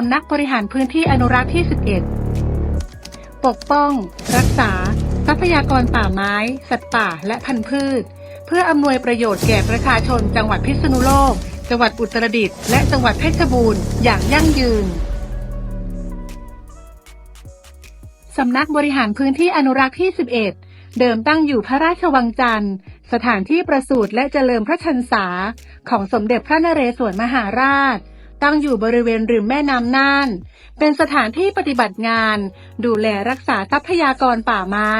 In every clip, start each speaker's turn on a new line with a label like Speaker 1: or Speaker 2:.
Speaker 1: สำนักบริหารพื้นที่อนุรักษ์ที่ 11 ปกป้อง รักษา ทรัพยากรป่าไม้ สัตว์ป่าและพันธุ์พืช เพื่ออำนวยประโยชน์แก่ประชาชนจังหวัดพิษณุโลก จังหวัดอุตรดิตถ์และจังหวัดเพชรบูรณ์อย่างยั่งยืนสำนักบริหารพื้นที่อนุรักษ์ที่ 11 เดิมตั้งอยู่พระราชวังจันทร์ สถานที่ประสูติและเจริญพระชนษา ของสมเด็จพระนเรศวรมหาราช ตั้งอยู่บริเวณริมแม่น้ำน่าน เป็นสถานที่ปฏิบัติงาน ดูแลรักษาทรัพยากรป่าไม้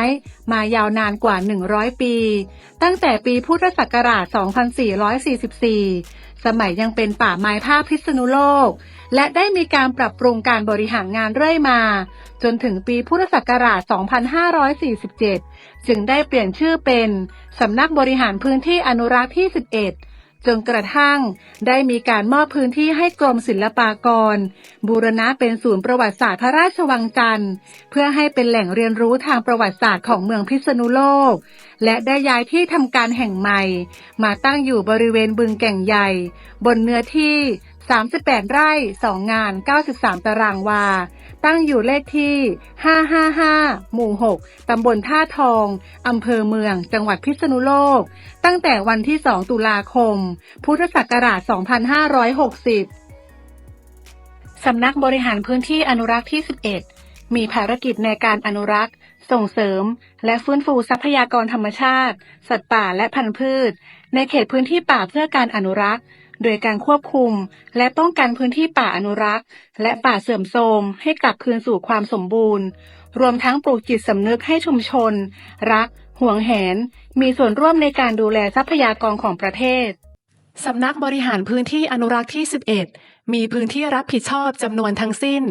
Speaker 1: มายาวนานกว่า 100 ปี ตั้งแต่ปีพุทธศักราช 2444 สมัยยังเป็นป่าไม้ภาคพิษณุโลก และได้มีการปรับปรุงการบริหารงานเรื่อยมา จนถึงปีพุทธศักราช 2547 จึงได้เปลี่ยนชื่อเป็นสำนักบริหารพื้นที่อนุรักษ์ที่ 11 จนกระทั่งได้มีการมอบพื้นที่ให้กรมศิลปากร บูรณะเป็นศูนย์ประวัติศาสตร์พระราชวังจันทร์ เพื่อให้เป็นแหล่งเรียนรู้ทางประวัติศาสตร์ของเมืองพิษณุโลก และได้ย้ายที่ทำการแห่งใหม่ มาตั้งอยู่บริเวณบึงแก่งใหญ่ บนเนื้อที่ 38 ไร่ 2 งาน 93 ตารางวา ตั้งอยู่เลขที่ 555 หมู่ 6 ตำบลท่าทอง อำเภอเมือง จังหวัดพิษณุโลก ตั้งแต่วันที่ 2 ตุลาคม พุทธศักราช 2560 สำนักบริหารพื้นที่อนุรักษ์ที่ 11 มีภารกิจในการอนุรักษ์ส่งเสริม และฟื้นฟูทรัพยากรธรรมชาติ สัตว์ป่าและพันธุ์พืช ในเขตพื้นที่ป่าเพื่อการอนุรักษ์ โดยการควบคุม และป้องกันพื้นที่ป่าอนุรักษ์ และป่าเสื่อมโทรมให้กลับคืนสู่ความสมบูรณ์ รวมทั้งปลูกจิตสำนึกให้ชุมชน รัก ห่วงแหน มีส่วนร่วมในการดูแลทรัพยากรของประเทศ
Speaker 2: สำนักบริหารพื้นที่อนุรักษ์ที่ 11 มีพื้นที่รับผิดชอบจำนวนทั้งสิ้น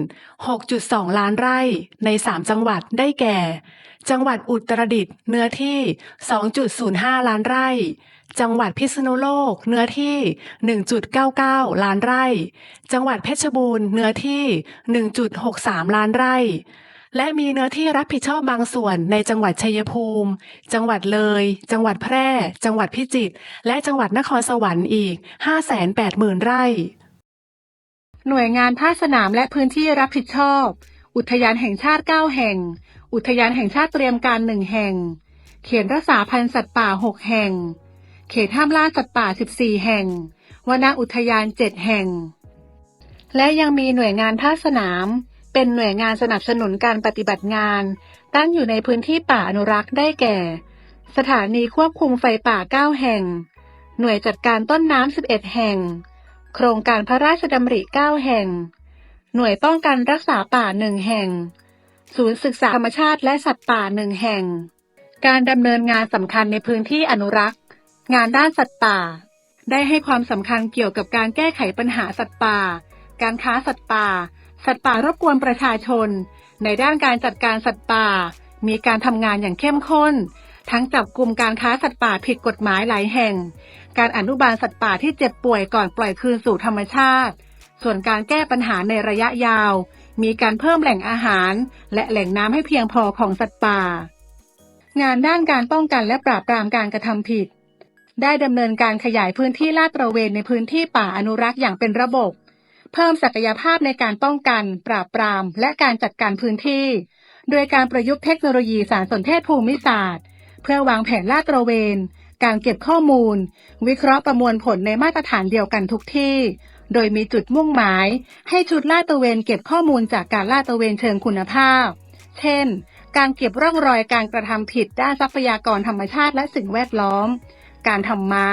Speaker 2: 6.2 ล้านไร่ใน 3 จังหวัดได้แก่ จังหวัดอุตรดิตถ์เนื้อที่ 2.05 ล้านไร่ จังหวัดพิษณุโลก เนื้อที่ 1.99 ล้านไร่ จังหวัดเพชรบูรณ์ เนื้อที่ 1.63 ล้านไร่ และมีเนื้อที่รับผิดชอบบางส่วนในจังหวัดชัยภูมิ จังหวัดเลย จังหวัดแพร่ จังหวัดพิจิตร และจังหวัดนครสวรรค์อีก 580,000 ไร่
Speaker 1: หน่วยงานภาคสนามและพื้นที่รับผิดชอบ อุทยานแห่งชาติ 9 แห่ง อุทยานแห่งชาติเตรียมการหนึ่งแห่ง เขตรักษาพันธุ์สัตว์ป่า 6 แห่ง เขตห้ามล่าสัตว์ป่า 14 แห่ง วนอุทยาน 7 แห่ง และยังมีหน่วยงานภาคสนาม เป็นหน่วยงานสนับสนุนการปฏิบัติงาน ตั้งอยู่ในพื้นที่ป่าอนุรักษ์ได้แก่ สถานีควบคุมไฟป่า 9 แห่ง หน่วยจัดการต้นน้ำ 11 แห่ง โครงการพระราชดำริ 9 แห่ง หน่วยป้องกันรักษาป่า 1 แห่ง ศูนย์ศึกษาธรรมชาติและสัตว์ป่า 1 แห่ง การดำเนินงานสำคัญในพื้นที่อนุรักษ์ งานด้านสัตว์ป่า ได้ให้ความสำคัญเกี่ยวกับการแก้ไขปัญหาสัตว์ป่า การค้าสัตว์ป่า สัตว์ป่ารบกวนประชาชน ในด้านการจัดการสัตว์ป่า มีการทำงานอย่างเข้มข้น ทั้งจับกลุ่มการค้าสัตว์ป่าผิดกฎหมายหลายแห่ง การอนุบาลสัตว์ป่าที่เจ็บป่วยก่อนปล่อยคืนสู่ธรรมชาติ ส่วนการแก้ปัญหาในระยะยาว มีการเพิ่มแหล่งอาหาร และแหล่งน้ำให้เพียงพอของสัตว์ป่า งานด้านการป้องกันและปราบปรามการกระทำผิด ได้ดำเนินการขยายพื้นที่ลาดตระเวนในพื้นที่ป่าอนุรักษ์อย่างเป็นระบบ เพิ่มศักยภาพในการป้องกัน ปราบปราม และการจัดการพื้นที่ โดยการประยุกต์เทคโนโลยีสารสนเทศภูมิศาสตร์ เพื่อวางแผนลาดตระเวน การเก็บข้อมูล วิเคราะห์ประมวลผลในมาตรฐานเดียวกันทุกที่ โดยมีจุดมุ่งหมาย ให้ชุดลาดตระเวนเก็บข้อมูลจากการลาดตระเวนเชิงคุณภาพ เช่น การเก็บร่องรอยการกระทำผิดด้านทรัพยากรธรรมชาติและสิ่งแวดล้อม การทำไม้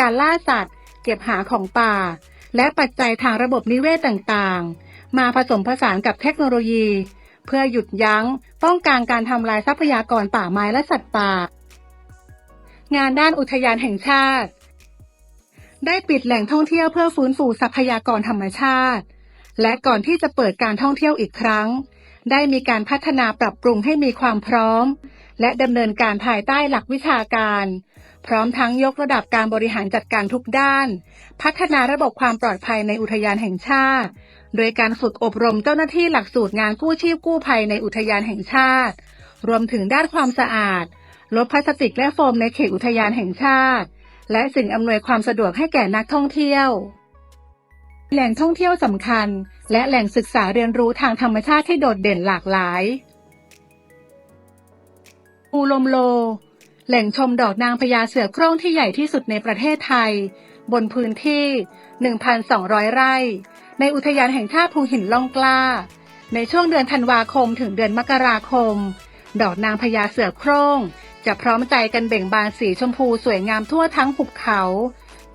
Speaker 1: การล่าสัตว์ เก็บหาของป่า และปัจจัยทางระบบนิเวศต่างๆ มาผสมผสานกับเทคโนโลยี เพื่อหยุดยั้ง ป้องกันการทำลายทรัพยากรป่าไม้และสัตว์ป่า งานด้านอุทยานแห่งชาติ ได้ปิดแหล่งท่องเที่ยวเพื่อฟื้นฟูทรัพยากรธรรมชาติ และก่อนที่จะเปิดการท่องเที่ยวอีกครั้ง ได้มีการพัฒนาปรับปรุงให้มีความพร้อม และดำเนินการภายใต้หลักวิชาการ พร้อมทั้งยกระดับการบริหารจัดการทุกด้าน พัฒนาระบบความปลอดภัยในอุทยานแห่งชาติ โดยการฝึกอบรมเจ้าหน้าที่หลักสูตรงานกู้ชีพกู้ภัยในอุทยานแห่งชาติ รวมถึงด้านความสะอาด ลดพลาสติกและโฟมในเขตอุทยานแห่งชาติ และสิ่งอำนวยความสะดวกให้แก่นักท่องเที่ยว แหล่งท่องเที่ยวสำคัญ และแหล่งศึกษาเรียนรู้ทางธรรมชาติที่โดดเด่นหลากหลายภูลมโล แหล่งชมดอกนางพญาเสือโคร่งที่ใหญ่ที่สุดในประเทศไทย บนพื้นที่ 1,200 ไร่ ในอุทยานแห่งชาติภูหินล่องกล้า ในช่วงเดือนธันวาคมถึงเดือนมกราคม ดอกนางพญาเสือโคร่ง จะพร้อมใจกันเบ่งบานสีชมพูสวยงามทั่วทั้งหุบเขา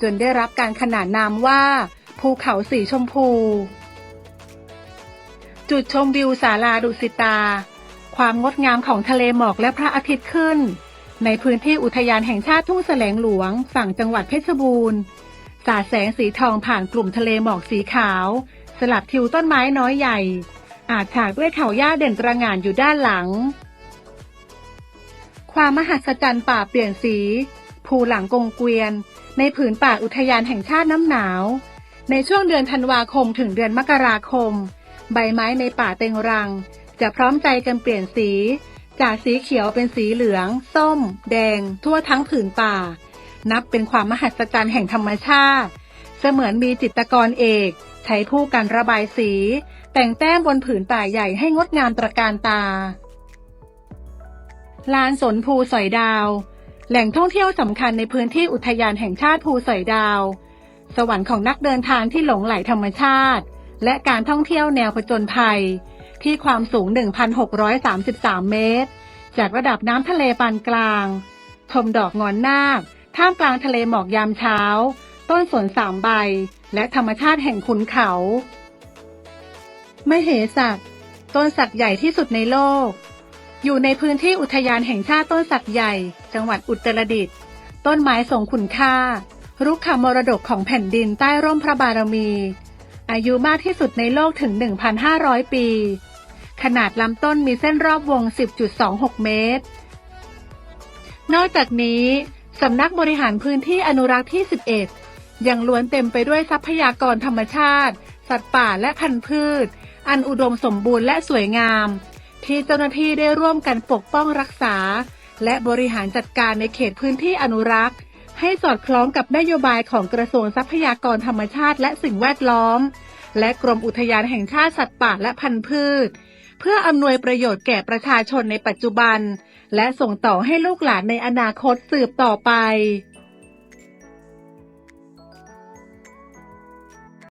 Speaker 1: จนได้รับการขนานนามว่า ภูเขาสีชมพู จุดชมวิวศาลาดุสิตา ความงดงามของทะเลหมอกและพระอาทิตย์ขึ้น ในพื้นที่อุทยานแห่งชาติทุ่งแสลงหลวง ฝั่งจังหวัดเพชรบูรณ์ สาดแสงสีทองผ่านกลุ่มทะเลหมอกสีขาว สลับทิวต้นไม้น้อยใหญ่ อาจฉากด้วยเขาหญ้าเด่นตระหง่านอยู่ด้านหลัง ความมหัศจรรย์ป่าเปลี่ยนสี ภูหลังกงเกวียน ในผืนป่าอุทยานแห่งชาติน้ำหนาว ในช่วงเดือนธันวาคมถึงเดือนมกราคม ใบไม้ในป่าเต็งรัง จะพร้อมใจกันเปลี่ยนสี จากสีเขียวเป็นสีเหลือง ส้ม แดง ทั่วทั้งผืนป่า นับเป็นความมหัศจรรย์แห่งธรรมชาติ เสมือนมีจิตรกรเอก ใช้ผู้กันระบายสี แต่งแต้มบนผืนป่าใหญ่ให้งดงามตระการตา ลานสนภูสอยดาว แหล่งท่องเที่ยวสำคัญในพื้นที่อุทยานแห่งชาติภูสอยดาว สวรรค์ของนักเดินทางที่หลงไหลธรรมชาติ และการท่องเที่ยวแนวผจญภัย ที่ความสูง 1,633 เมตร จากระดับน้ำทะเลปานกลาง ชมดอกงอนนาค ท่ามกลางทะเลหมอกยามเช้า ต้นสนสามใบ และธรรมชาติแห่งขุนเขา ไม่เหสักต้นสักใหญ่ที่สุดในโลก อยู่ในพื้นที่อุทยานแห่งชาติต้นสักใหญ่ จังหวัดอุตรดิตถ์ ต้นไม้ทรงคุณค่า รุกขมรดกของแผ่นดินใต้ร่มพระบารมีอายุมากที่สุดในโลกถึง 1,500 ปี ขนาดลำต้นมีเส้นรอบวง 10.26 เมตร นอกจากนี้สำนักบริหารพื้นที่อนุรักษ์ที่ 11 ยังล้วนเต็มไปด้วยทรัพยากรธรรมชาติ สัตว์ป่าและพันธุ์พืช อันอุดมสมบูรณ์และสวยงาม ที่เจ้าหน้าที่ได้ร่วมกันปกป้องรักษา และบริหารจัดการในเขตพื้นที่อนุรักษ์ ให้สอดคล้องกับนโยบายของกระทรวงทรัพยากรธรรมชาติและสิ่งแวดล้อม และกรมอุทยานแห่งชาติสัตว์ป่าและพันธุ์พืช พื่ออำนวยประโยชน์แก่ประชาชนในปัจจุบัน และส่งต่อให้ลูกหลานในอนาคตสืบต่อไป